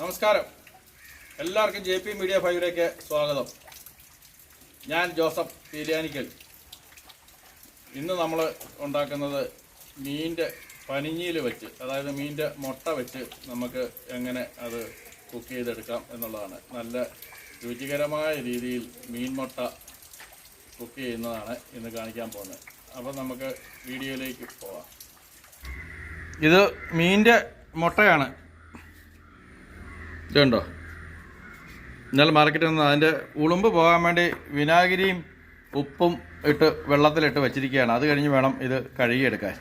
നമസ്കാരം. എല്ലാവർക്കും J P media ഫൈവിലേക്ക് സ്വാഗതം. ഞാൻ ജോസഫ് പീലിയാനിക്കൽ. ഇന്ന് നമ്മൾ ഉണ്ടാക്കുന്നത് മീനിന്റെ പനിഞ്ഞിയിൽ വെച്ച് അതായത് മീനിന്റെ മുട്ട വെച്ച് നമുക്ക് എങ്ങനെ അത് കുക്ക് ചെയ്തെടുക്കാം എന്നുള്ളതാണ്. നല്ല രുചികരമായ രീതിയിൽ മീൻ മുട്ട കുക്ക് ചെയ്യുന്നതാണ് ഇന്ന് കാണിക്കാൻ പോകുന്നത്. അപ്പോൾ നമുക്ക് വീഡിയോയിലേക്ക് പോവാം. ഇത് മീനിന്റെ മുട്ടയാണ്. ഇതുണ്ടോ? ഇന്നലെ മാർക്കറ്റിൽ നിന്ന് അതിന്റെ ഉളുമ്പ് പോകാൻ വേണ്ടി വിനാഗിരിയും ഉപ്പും ഇട്ട് വെള്ളത്തിലിട്ട് വെച്ചിരിക്കുകയാണ്. അത് കഴിഞ്ഞ് വേണം ഇത് കഴുകിയെടുക്കാൻ.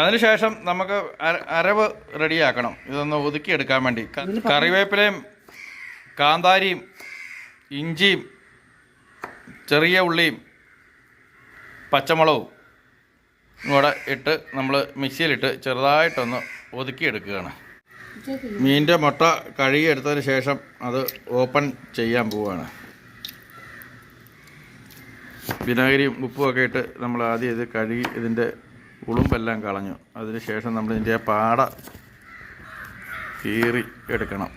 അതിനുശേഷം നമുക്ക് അരവ് റെഡിയാക്കണം. ഇതൊന്ന് ഒതുക്കിയെടുക്കാൻ വേണ്ടി. കറിവേപ്പിലയും കാന്താരിയും ഇഞ്ചിയും ചെറിയ ഉള്ളിയും പച്ചമുളകും കൂടെ ഇട്ട് നമ്മൾ മിക്സിയിലിട്ട് ചെറുതായിട്ടൊന്ന് ഒതുക്കിയെടുക്കുകയാണ്. മീനിന്റെ മുട്ട കഴുകിയെടുത്തതിന് ശേഷം അത് ഓപ്പൺ ചെയ്യാൻ പോവുകയാണ് വിനാഗിരിയും ഉപ്പും ഒക്കെ ഇട്ട് നമ്മൾ ആദ്യം ഇത് കഴുകി ഇതിന്റെ ഉളുമ്പെല്ലാം കളഞ്ഞു. അതിന് ശേഷം നമ്മൾ ഇതിന്റെ പാട കീറി എടുക്കണം.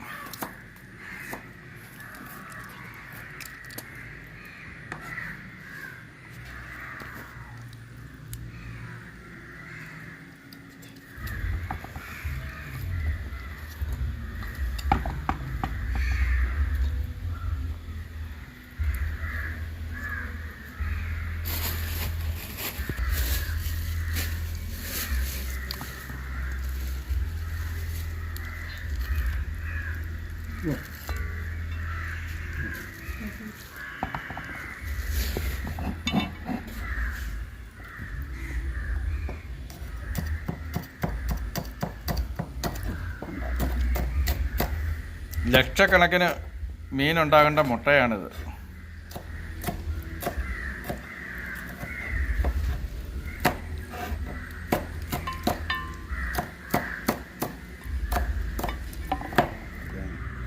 ലക്ഷക്കണക്കിന് മീനുണ്ടാകേണ്ട മുട്ടയാണിത്.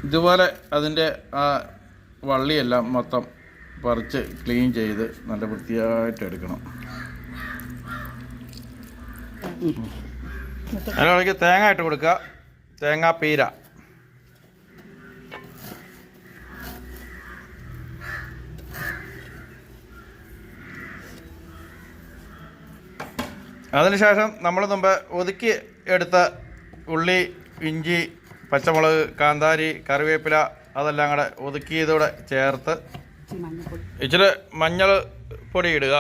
ഇതുപോലെ അതിന്റെ ആ വള്ളിയെല്ലാം മൊത്തം പറിച്ച് ക്ലീൻ ചെയ്ത് നല്ല വൃത്തിയായിട്ട് എടുക്കണം. അതിനിടയ്ക്ക് തേങ്ങ ഇട്ട് കൊടുക്കുക തേങ്ങാ പീര. അതിനുശേഷം നമ്മൾ മുമ്പ് ഒതുക്കി എടുത്ത ഉള്ളി ഇഞ്ചി പച്ചമുളക് കാന്താരി കറിവേപ്പില അതെല്ലാം കൂടെ ഒതുക്കിയതോടെ ചേർത്ത് ഇച്ചിരി മഞ്ഞൾ പൊടി ഇടുക.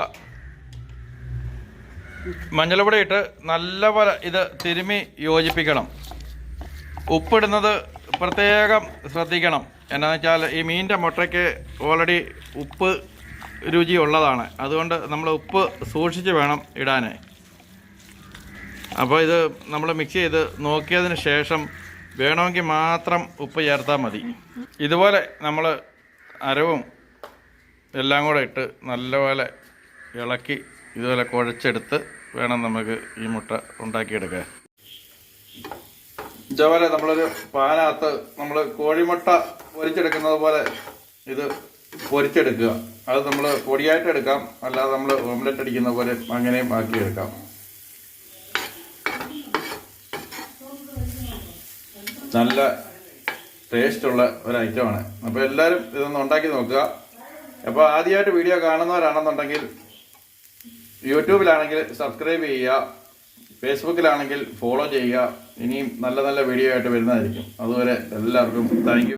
മഞ്ഞൾ പൊടി ഇട്ട് നല്ലപോലെ ഇത് തിരുമി യോജിപ്പിക്കണം. ഉപ്പിടുന്നത് പ്രത്യേകം ശ്രദ്ധിക്കണം. എന്നാന്ന് വെച്ചാൽ ഈ മീനിന്റെ മുട്ടയ്ക്ക് ഓൾറെഡി ഉപ്പ് രുചി ഉള്ളതാണ്. അതുകൊണ്ട് നമ്മൾ ഉപ്പ് സൂക്ഷിച്ച് വേണം ഇടാൻ അപ്പോൾ ഇത് നമ്മൾ മിക്സ് ചെയ്ത് നോക്കിയതിന് ശേഷം വേണമെങ്കിൽ മാത്രം ഉപ്പ് ചേർത്താൽ മതി. ഇതുപോലെ നമ്മൾ അരവും എല്ലാം കൂടെ ഇട്ട് നല്ലപോലെ ഇളക്കി ഇതുപോലെ കുഴച്ചെടുത്ത് വേണം നമുക്ക് ഈ മുട്ട ഉണ്ടാക്കിയെടുക്കാൻ. ഇതേപോലെ നമ്മളൊരു പാനകത്ത് നമ്മൾ കോഴിമുട്ട പൊരിച്ചെടുക്കുന്നത് പോലെ ഇത് പൊരിച്ചെടുക്കുക. അത് നമ്മൾ പൊടിയായിട്ട് എടുക്കാം. അല്ലാതെ നമ്മൾ ഓംലെറ്റ് അടിക്കുന്ന പോലെ അങ്ങനെയും ആക്കിയെടുക്കാം. നല്ല ടേസ്റ്റുള്ള ഒരു ഐറ്റമാണ് അപ്പോൾ എല്ലാവരും ഇതൊന്ന് ഉണ്ടാക്കി നോക്കുക. അപ്പോൾ ആദ്യമായിട്ട് വീഡിയോ കാണുന്നവരാണെന്നുണ്ടെങ്കിൽ യൂട്യൂബിലാണെങ്കിൽ സബ്സ്ക്രൈബ് ചെയ്യുക. ഫേസ്ബുക്കിലാണെങ്കിൽ ഫോളോ ചെയ്യുക. ഇനിയും നല്ല നല്ല വീഡിയോ ആയിട്ട് വരുന്നതായിരിക്കും. അതുവരെ എല്ലാവർക്കും താങ്ക്